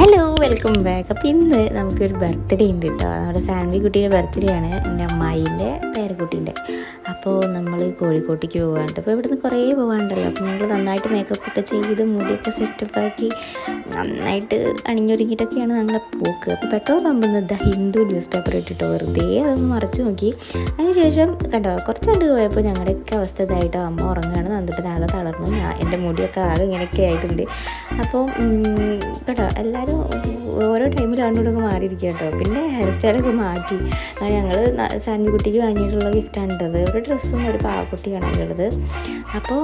Welcome back അപ്പോൾ ഇന്ന് നമുക്കൊരു ബർത്ത്ഡേ ഉണ്ട് കേട്ടോ നമ്മുടെ സാൻവി കുട്ടിയുടെ ബർത്ത്ഡേ ആണ്. എന്റെ അമ്മായിന്റെ പേരക്കുട്ടീന്റെ. അപ്പോൾ നമ്മൾ കോഴിക്കോട്ടേക്ക് പോകാനുണ്ട് അപ്പോൾ ഇവിടുന്ന് കുറേ പോകാനുണ്ടല്ലോ അപ്പോൾ ഞങ്ങൾ നന്നായിട്ട് മേക്കപ്പ് ഒക്കെ ചെയ്ത് മുടിയൊക്കെ സെറ്റപ്പാക്കി നന്നായിട്ട് അണിഞ്ഞൊരുങ്ങിയിട്ടൊക്കെയാണ് ഞങ്ങളെ പോക്ക്. അപ്പോൾ പെട്രോൾ പമ്പിൽ ദ ഹിന്ദു ന്യൂസ് പേപ്പർ ഇട്ടിട്ടോ. വെറുതെ അതൊന്ന് മറച്ചു നോക്കി. അതിനുശേഷം കണ്ടോ കുറച്ച് കണ്ട് പോയപ്പോൾ ഞങ്ങളുടെയൊക്കെ അവസ്ഥ ഇതായിട്ടോ. അമ്മ ഉറങ്ങുകയാണ് നന്ദിട്ടനാകെ തളർന്നു. ഞാൻ എന്റെ മുടിയൊക്കെ ആകെ ഇങ്ങനെയൊക്കെ ആയിട്ടുണ്ട്. അപ്പോൾ കേട്ടോ എല്ലാവരും ഓരോ ടൈമിൽ അങ്ങോട്ടൊക്കെ മാറിയിരിക്കുക കേട്ടോ. പിന്നെ ഹെയർ സ്റ്റൈലൊക്കെ മാറ്റി. ഞങ്ങൾ സാൻവി കുട്ടിക്ക് വാങ്ങിയിട്ടുള്ള ഗിഫ്റ്റാണ് ഇട്ടത് ഒരു ഡ്രസ്സും ഒരു പാവക്കുട്ടിയാണ് അതിലുള്ളത് അപ്പോൾ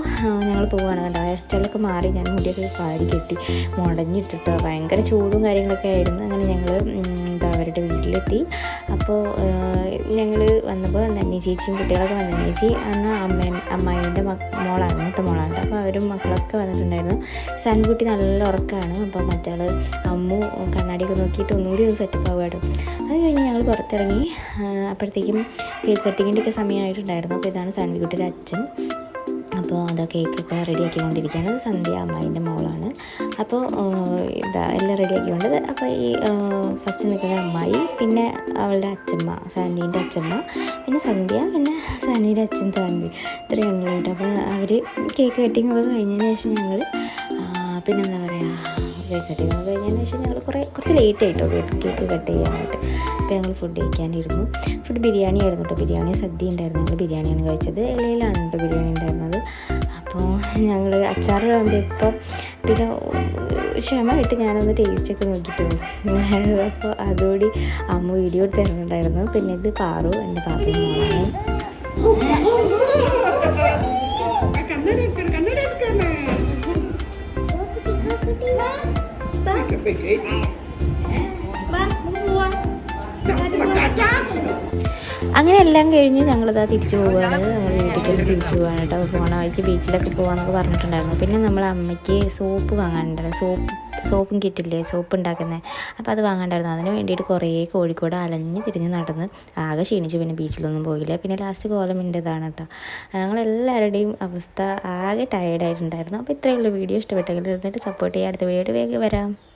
ഞങ്ങൾ പോവുകയാണ് കേട്ടോ. ഹെയർ സ്റ്റൈലൊക്കെ മാറി ഞാൻ മുടിയൊക്കെ പാടി കെട്ടി മുടഞ്ഞിട്ടിട്ടോ ഭയങ്കര ചൂടും കാര്യങ്ങളൊക്കെ ആയിരുന്നു. അങ്ങനെ ഞങ്ങൾ അവരുടെ വീട്ടിലെത്തി. അപ്പോൾ ഞങ്ങൾ വന്നപ്പോൾ നന്നി ചേച്ചിയും കുട്ടികളൊക്കെ വന്നു. ചേച്ചി അന്ന് അമ്മ അമ്മായിന്റെ മക് മോളാണ് മൂത്ത മോളാണ്. അപ്പോൾ അവരും മക്കളൊക്കെ വന്നിട്ടുണ്ടായിരുന്നു. സൺകുട്ടി നല്ല ഉറക്കമാണ് അപ്പോൾ മറ്റാൾ അമ്മു കണ്ണാടിയൊക്കെ നോക്കിയിട്ട് ഒന്നുകൂടി ഒന്ന് സെറ്റപ്പ് ആവുകയാണ് അത് കഴിഞ്ഞ് ഞങ്ങൾ പുറത്തിറങ്ങി. അപ്പോഴത്തേക്കും കേക്ക് കട്ടിങ്ങിന്റെ ഒക്കെ സമയമായിട്ടുണ്ടായിരുന്നു. അപ്പോൾ ഇതാണ് സൺവിക്കുട്ടിയുടെ അച്ഛൻ. അപ്പോൾ അതൊക്കെ കേക്കൊക്കെ റെഡിയാക്കിക്കൊണ്ടിരിക്കുകയാണ് സന്ധ്യ അമ്മായിന്റെ മോളാണ്. അപ്പോൾ ഇതാ എല്ലാം റെഡിയാക്കിയുണ്ട് അപ്പോൾ ഈ ഫസ്റ്റ് നിൽക്കുന്ന അമ്മായി പിന്നെ അവളുടെ അച്ഛമ്മ സാൻവീന്റെ അച്ഛമ്മ പിന്നെ സന്ധ്യ പിന്നെ സാൻവിയുടെ അച്ഛൻ സാൻവി. ഇത്രയും ഉള്ളൂ അപ്പോൾ അവർ കേക്ക് കട്ടിങ് ഒക്കെ കഴിഞ്ഞതിന് ശേഷം ഞങ്ങൾ പിന്നെന്താ പറയുക കേക്ക് കട്ടിങ് ഒക്കെ കഴിഞ്ഞതിന് ശേഷം ഞങ്ങൾ കുറേ കുറച്ച് ലേറ്റ് ആയിട്ടോ കേക്ക് കട്ട് ചെയ്യാനായിട്ട്. അപ്പോൾ ഞങ്ങൾ ഫുഡ് കഴിക്കാനിരുന്നു. ഫുഡ് ബിരിയാണി ആയിരുന്നു കേട്ടോ. ബിരിയാണി സദ്യ ഉണ്ടായിരുന്നു. ഞങ്ങൾ ബിരിയാണിയാണ് കഴിച്ചത്. ഇലയിലാണ് കേട്ടോ ബിരിയാണി ഉണ്ടായിരുന്നത്. അപ്പോൾ ഞങ്ങൾ അച്ചാർ വിളമ്പിയപ്പോൾ പിന്നെ ക്ഷമമായിട്ട് ഞാനൊന്ന് ടേസ്റ്റൊക്കെ നോക്കിയിട്ട് അപ്പോൾ അതുകൂടി അമ്മ വീഡിയോ എടുത്ത് തരുന്നുണ്ടായിരുന്നു പിന്നെ ഇത് പാറു എന്റെ പാപ്പയും മോളാണ്. അങ്ങനെ എല്ലാം കഴിഞ്ഞ് ഞങ്ങളിതാ തിരിച്ചു പോവുകയാണ് വീട്ടിലേക്ക് തിരിച്ചു പോകാൻ കേട്ടോ. പോണ വഴിക്ക് ബീച്ചിലൊക്കെ പോകാമെന്നൊക്കെ പറഞ്ഞിട്ടുണ്ടായിരുന്നു. പിന്നെ നമ്മൾ അമ്മയ്ക്ക് സോപ്പ് വാങ്ങാനുണ്ടായിരുന്നു. സോപ്പ് സോപ്പും കിറ്റില്ലേ? സോപ്പ് ഉണ്ടാക്കുന്നത് അപ്പോൾ അത് വാങ്ങാണ്ടായിരുന്നു. അതിന് വേണ്ടിയിട്ട് കുറേ കോഴിക്കോട് അലഞ്ഞ് തിരിഞ്ഞ് നടന്ന് ആകെ ക്ഷീണിച്ച്. പിന്നെ ബീച്ചിലൊന്നും പോയില്ല. പിന്നെ ലാസ്റ്റ് കോലമിന്റെതാണ് കേട്ടോ. ഞങ്ങളെല്ലാവരുടെയും അവസ്ഥ ആകെ ടയേർഡായിട്ടുണ്ടായിരുന്നു അപ്പോൾ ഇത്രയുള്ള വീഡിയോ ഇഷ്ടപ്പെട്ടെങ്കിൽ എന്നിട്ട് സപ്പോർട്ട് ചെയ്യാൻ അടുത്ത വീഡിയോ വേഗം വരാം.